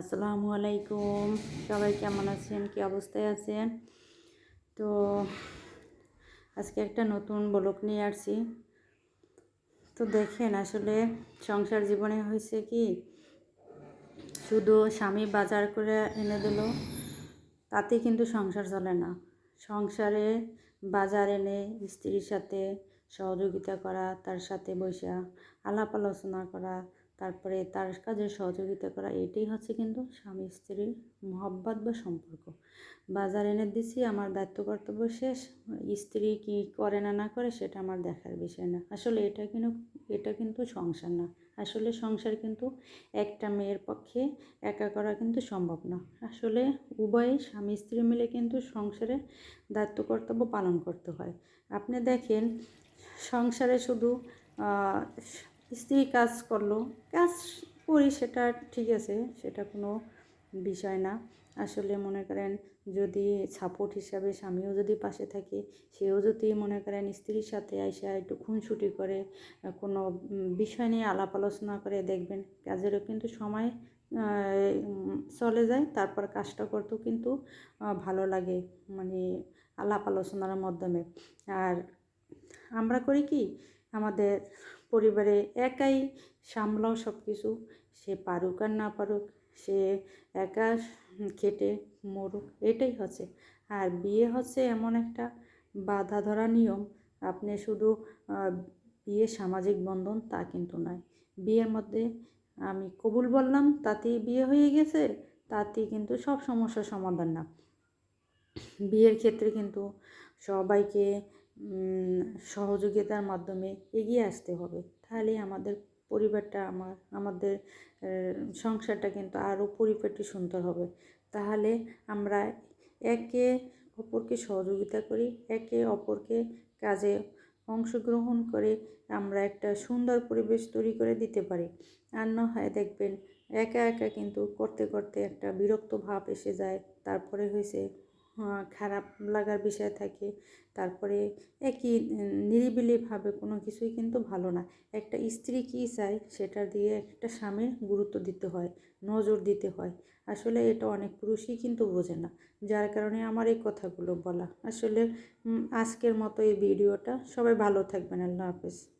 আসসালামু আলাইকুম। সবাই কেমন আছেন? কি অবস্থায় আছেন? তো আজকে একটা নতুন ব্লগ নিয়ে আসছি। তো দেখেন আসলে সংসার জীবনে হয়েছে কি, শুধু স্বামী বাজার করে এনে দিল, তাতে কিন্তু সংসার চলে না। সংসারে বাজার এনে স্ত্রীর সাথে সহযোগিতা করা, তার সাথে বসা আলাপ আলোচনা করা তারপরে তার কাজে সহযোগিতা করা, এটাই হচ্ছে কিন্তু স্বামী স্ত্রীর মহব্বত বা সম্পর্ক। বাজার এনে দিছি, আমার দায়িত্ব কর্তব্য শেষ, স্ত্রী কি করে না না করে সেটা আমার দেখার বিষয় না। আসলে এটা কিন্তু এটা কিন্তু সংসার না। আসলে সংসার কিন্তু একটা মেয়ের পক্ষে একা করা কিন্তু সম্ভব না। আসলে উভয়ে স্বামী স্ত্রী মিলে কিন্তু সংসারে দায়িত্ব কর্তব্য পালন করতে হয়। আপনি দেখেন, সংসারে শুধু স্ত্রী কাজ করল, কাজ করি সেটা ঠিক আছে, সেটা কোনো বিষয় না। আসলে মনে করেন যদি সাপোর্ট হিসাবে স্বামীও যদি পাশে থাকে, সেও যদি মনে করেন স্ত্রীর সাথে আইসা একটু খুনসুটি করে, কোনো বিষয় নিয়ে আলাপ আলোচনা করে দেখবেন, কাজেরও কিন্তু সময় চলে যায়, তারপর কাজটা করতেও কিন্তু ভালো লাগে মানে আলাপ আলোচনার মাধ্যমে। আর আমরা করি কি আমাদের পরিবারে একাই সামলাও সব কিছু সে পারুক আর না পারুক, সে একা খেটে মরুক, এটাই হচ্ছে। আর বিয়ে হচ্ছে এমন একটা বাধা ধরা নিয়ম। আপনি শুধু বিয়ে সামাজিক বন্ধন তা কিন্তু নয়। বিয়ের মধ্যে আমি কবুল বললাম, তাতেই বিয়ে হয়ে গেছে, তাতেই কিন্তু সব সমস্যার সমাধান না। বিয়ের ক্ষেত্রে কিন্তু সবাইকে সহযোগিতার মাধ্যমে এগিয়ে আসতে হবে। তাহলে আমাদের পরিবারটা আমার, আমাদের সংসারটা কিন্তু আরও পরিপাটি সুন্দর হবে। তাহলে আমরা একে অপরকে সহযোগিতা করি, একে অপরকে কাজে অংশগ্রহণ করে আমরা একটা সুন্দর পরিবেশ তৈরি করে দিতে পারি। আর না হয় দেখবেন একা একা কিন্তু করতে করতে একটা বিরক্ত ভাব এসে যায়। তারপরে হয়েছে খারাপ লাগার বিষয় থাকে। তারপরে একই নিরিবিলিভাবে কোনো কিছুই কিন্তু ভালো না। একটা স্ত্রী কী চায়, সেটা দিয়ে একটা স্বামীর গুরুত্ব দিতে হয়, নজর দিতে হয়। আসলে এটা অনেক পুরুষই কিন্তু বোঝে না। যার কারণে আমার এই কথাগুলো বলা। আসলে আজকের মতো এই ভিডিওটা। সবাই ভালো থাকবেন। আল্লাহ হাফেজ।